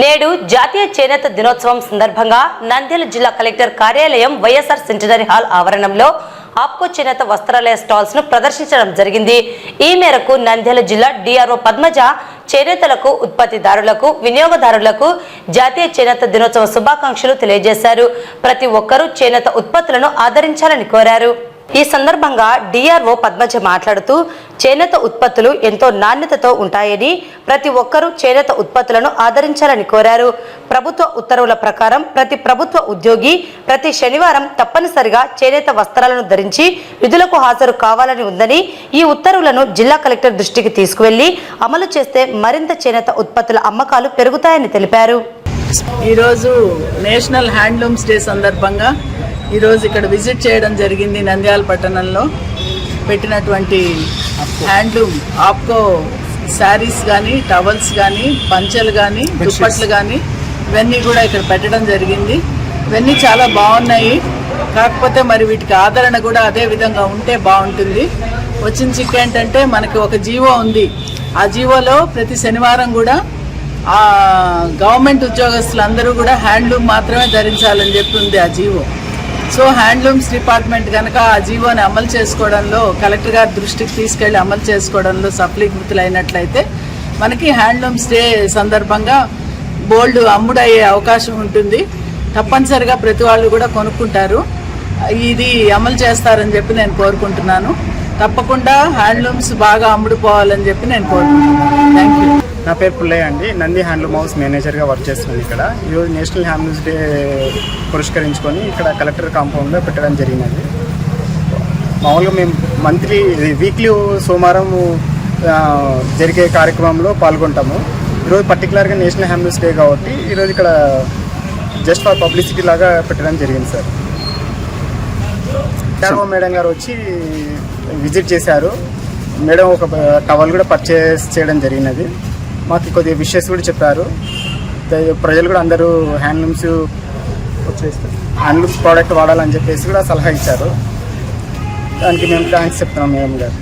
నేడు జాతీయ చేనేత దినోత్సవం సందర్భంగా నంద్యాల జిల్లా కలెక్టర్ కార్యాలయం వైఎస్ఆర్ సెంటనరీ హాల్ ఆవరణంలో ఆప్కో చేనేత వస్త్రాలయ స్టాల్స్ను ప్రదర్శించడం జరిగింది. ఈ మేరకు నంద్యాల జిల్లా డిఆర్ఓ పద్మజ చేనేతలకు ఉత్పత్తిదారులకు వినియోగదారులకు జాతీయ చేనేత దినోత్సవ శుభాకాంక్షలు తెలియజేశారు. ప్రతి ఒక్కరూ చేనేత ఉత్పత్తులను ఆదరించాలని కోరారు. ఈ సందర్భంగా డిఆర్ఓ పద్మజ మాట్లాడుతూ చేనేత ఉత్పత్తులు ఎంతో నాణ్యతతో ఉంటాయని ప్రతి ఒక్కరూ చేనేత ఉత్పత్తులను ఆదరించాలని కోరారు. ప్రభుత్వ ఉత్తర్వుల ప్రకారం ప్రతి ప్రభుత్వ ఉద్యోగి ప్రతి శనివారం తప్పనిసరిగా చేనేత వస్త్రాలను ధరించి విధులకు హాజరు కావాలని ఉందని ఈ ఉత్తర్వులను జిల్లా కలెక్టర్ దృష్టికి తీసుకువెళ్ళి అమలు చేస్తే మరింత చేనేత ఉత్పత్తుల అమ్మకాలు పెరుగుతాయని తెలిపారు. ఈరోజు నేషనల్ హ్యాండ్లూమ్స్ డే సందర్భంగా ఈరోజు ఇక్కడ విజిట్ చేయడం జరిగింది నంద్యాల పట్టణంలో పెట్టినటువంటి హ్యాండ్లూమ్ ఆప్కో శారీస్ కానీ టవల్స్ కానీ పంచెలు కానీ దుప్పట్లు కానీ ఇవన్నీ కూడా ఇక్కడ పెట్టడం జరిగింది. ఇవన్నీ చాలా బాగున్నాయి. కాకపోతే మరి వీటికి ఆదరణ కూడా అదే విధంగా ఉంటే బాగుంటుంది. వచ్చిన చిక్ ఏంటంటే మనకి ఒక జీవో ఉంది. ఆ జీవోలో ప్రతి శనివారం కూడా ఆ గవర్నమెంట్ ఉద్యోగస్తులందరూ కూడా హ్యాండ్లూమ్ మాత్రమే ధరించాలని చెప్పి ఉంది ఆ జీవో. సో హ్యాండ్లూమ్స్ డిపార్ట్మెంట్ కనుక ఆ జీవోని అమలు చేసుకోవడంలో కలెక్టర్ గారి దృష్టికి తీసుకెళ్ళి అమలు చేసుకోవడంలో సఫలీకృతులైనట్లయితే మనకి హ్యాండ్లూమ్స్ డే సందర్భంగా బోల్డ్ అమ్ముడయ్యే అవకాశం ఉంటుంది. తప్పనిసరిగా ప్రతి వాళ్ళు కూడా కొనుక్కుంటారు. ఇది అమలు చేస్తారని చెప్పి నేను కోరుకుంటున్నాను. తప్పకుండా హ్యాండ్లూమ్స్ బాగా అమ్ముడుపోవాలని చెప్పి నేను కోరుకుంటున్నాను. థ్యాంక్ యూ నా పేరు పుల్లయ్య అండి. నంది హ్యాండ్లూమ్ హౌస్ మేనేజర్గా వర్క్ చేస్తున్నాను ఇక్కడ. ఈరోజు నేషనల్ హ్యాండ్లూమ్స్ డే పురస్కరించుకొని ఇక్కడ కలెక్టర్ కాంపౌండ్లో పెట్టడం జరిగినది. మామూలుగా మేము మంత్లీ వీక్లీ సోమవారం జరిగే కార్యక్రమంలో పాల్గొంటాము. ఈరోజు పర్టికులర్గా నేషనల్ హ్యాండ్లూమ్స్ డే కాబట్టి ఈరోజు ఇక్కడ జస్ట్ ఫర్ పబ్లిసిటీ లాగా పెట్టడం జరిగింది సార్. డార్వో మేడం గారు వచ్చి విజిట్ చేశారు. మేడం ఒక టవల్ కూడా పర్చేస్ చేయడం జరిగినది. మాకు కొద్దిగా విషయస్ కూడా చెప్పారు. ప్రజలు కూడా అందరూ హ్యాండ్లూమ్స్ హ్యాండ్లూమ్స్ ప్రోడక్ట్ వాడాలని చెప్పేసి కూడా సలహా ఇచ్చారు. దానికి మేము థ్యాంక్స్ చెప్తున్నాం మేడం గారు.